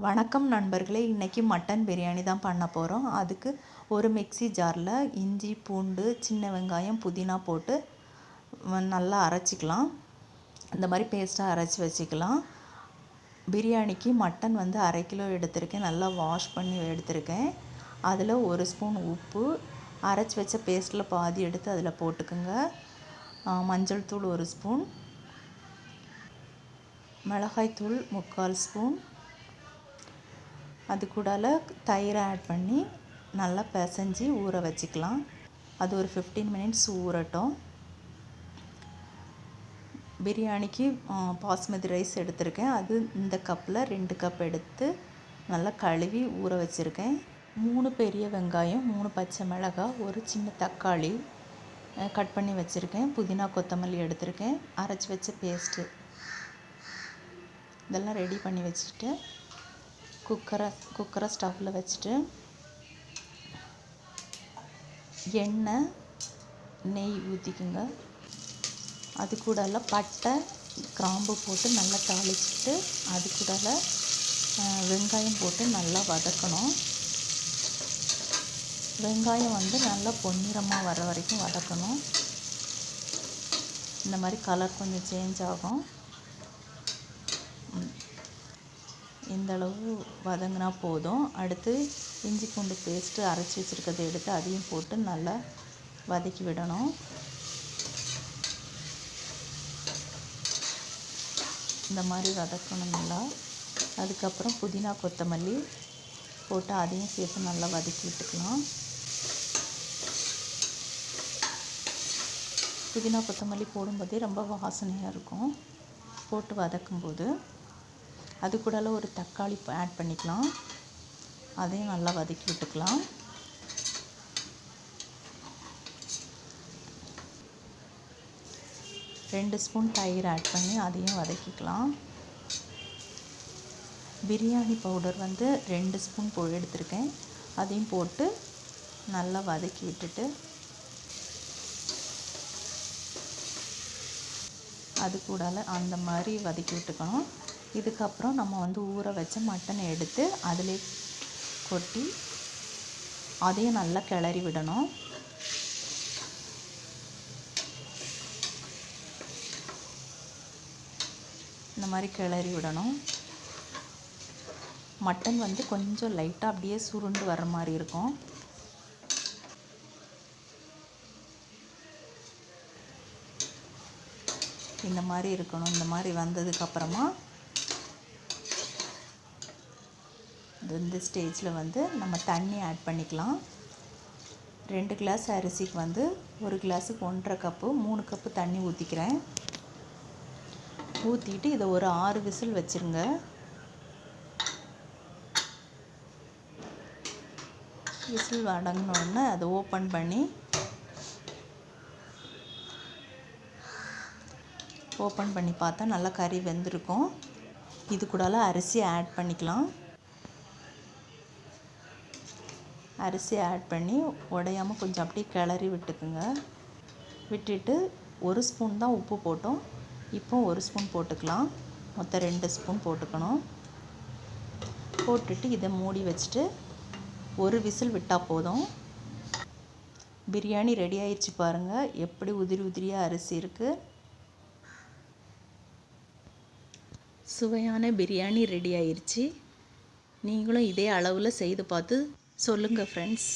வணக்கம் நண்பர்களே இன்றைக்கி மட்டன் பிரியாணி தான் பண்ண போகிறோம் அதுக்கு ஒரு மிக்ஸி ஜாரில் இஞ்சி பூண்டு சின்ன வெங்காயம் புதினா போட்டு வ- நல்லா அரைச்சிக்கலாம். இந்த மாதிரி பேஸ்ட்டாக அரைச்சி வச்சுக்கலாம். பிரியாணிக்கு மட்டன் வந்து அரை கிலோ எடுத்திருக்கேன். நல்லா வாஷ் பண்ணி எடுத்திருக்கேன். அதில் ஒரு ஸ்பூன் உப்பு. அரைச்சி வச்ச பேஸ்ட்டில் பாதி எடுத்து அதில் போட்டுக்கோங்க. மஞ்சள் தூள் ஒரு ஸ்பூன் மிளகாய் தூள் முக்கால் ஸ்பூன் அது கூடால தயிரை ஆட் பண்ணி நல்லா பிசைஞ்சி ஊற வச்சுக்கலாம். அது ஒரு ஃபிஃப்டீன் மினிட்ஸ் ஊறட்டும். பிரியாணிக்கு பாஸ்மதி ரைஸ் எடுத்திருக்கேன். அது இந்த கப்பில் ரெண்டு கப் எடுத்து நல்லா கழுவி ஊற வச்சுருக்கேன். மூணு பெரிய வெங்காயம் மூணு பச்சை மிளகாய் ஒரு சின்ன தக்காளி கட் பண்ணி வச்சுருக்கேன். புதினா கொத்தமல்லி எடுத்திருக்கேன். அரைச்சி வச்ச பேஸ்ட்டு இதெல்லாம் ரெடி பண்ணி வச்சுட்டு குக்கரை குக்கரை ஸ்டவ்வில் வச்சுட்டு எண்ணெய் நெய் ஊற்றிக்குங்க அது கூடல பட்டை கிராம்பு போட்டு நல்லா தாளிச்சிட்டு அது கூடல வெங்காயம் போட்டு நல்லா வதக்கணும். வெங்காயம் வந்து நல்லா பொன்னிறமாக வர வரைக்கும் வதக்கணும். இந்த மாதிரி கலர் கொஞ்சம் சேஞ்ச் ஆகும். இந்த அளவு வதங்கினா போதும். அடுத்து இஞ்சி பூண்டு பேஸ்ட்டு அரைச்சி வச்சுருக்கதை எடுத்து அதையும் போட்டு நல்லா வதக்கி விடணும். இந்த மாதிரி வதக்கணும் நல்லா. அதுக்கப்புறம் புதினா கொத்தமல்லி போட்டு அதையும் சேர்த்து நல்லா வதக்கி விட்டுக்கலாம். புதினா கொத்தமல்லி போடும்போதே ரொம்ப வாசனையாக இருக்கும். போட்டு வதக்கும்போது. அது கூடலாம் ஒரு தக்காளி ஆட் பண்ணிக்கலாம். அதையும் நல்லா வதக்கி விட்டுக்கலாம். ரெண்டு ஸ்பூன் தயிர் ஆட் பண்ணி அதையும் வதக்கிக்கலாம். பிரியாணி பவுடர் வந்து ரெண்டு ஸ்பூன் போ எடுத்திருக்கேன். அதையும் போட்டு நல்லா வதக்கி விட்டுட்டு அது கூடால அந்த மாதிரி வதக்கி விட்டுக்கணும். இதுக்கப்புறம் நம்ம வந்து ஊற வச்ச மட்டனை எடுத்து அதிலே கொட்டி அதையும் நல்லா கிளறி விடணும். இந்த மாதிரி கிளறி விடணும். மட்டன் வந்து கொஞ்சம் லைட்டாக அப்படியே சுருண்டு வர மாதிரி இருக்கும். இந்த மாதிரி இருக்கணும். இந்த மாதிரி வந்ததுக்கப்புறமா இந்த ஸ்டேஜில் வந்து நம்ம தண்ணி ஆட் பண்ணிக்கலாம். ரெண்டு கிளாஸ் அரிசிக்கு வந்து ஒரு கிளாஸுக்கு ஒன்றரை கப்பு மூணு கப்பு தண்ணி ஊற்றிக்கிறேன் ஊற்றிட்டு இதை ஒரு ஆறு விசில் வச்சுருங்க. விசில் அடங்கினோடனே அதை ஓப்பன் பண்ணி ஓப்பன் பண்ணி பார்த்தா நல்லா கறி வெந்திருக்கும். இது கூடலாம் அரிசி ஆட் பண்ணிக்கலாம். அரிசி ஆட் பண்ணி உடையாமல் கொஞ்சம் அப்படியே கிளறி விட்டுக்குங்க. விட்டுட்டு ஒரு ஸ்பூன் தான் உப்பு போட்டோம். இப்போ ஒரு ஸ்பூன் போட்டுக்கலாம். மொத்தம் ரெண்டு ஸ்பூன் போட்டுக்கணும். போட்டுட்டு இதை மூடி வச்சுட்டு ஒரு விசில் விட்டால் போதும். பிரியாணி ரெடி ஆயிடுச்சு பாருங்கள் எப்படி உதிரி உதிரியாக அரிசி இருக்குது சுவையான பிரியாணி ரெடி ஆயிடுச்சு நீங்களும் இதே அளவில் செய்து பார்த்து சொல்லுங்கள் ஃப்ரெண்ட்ஸ்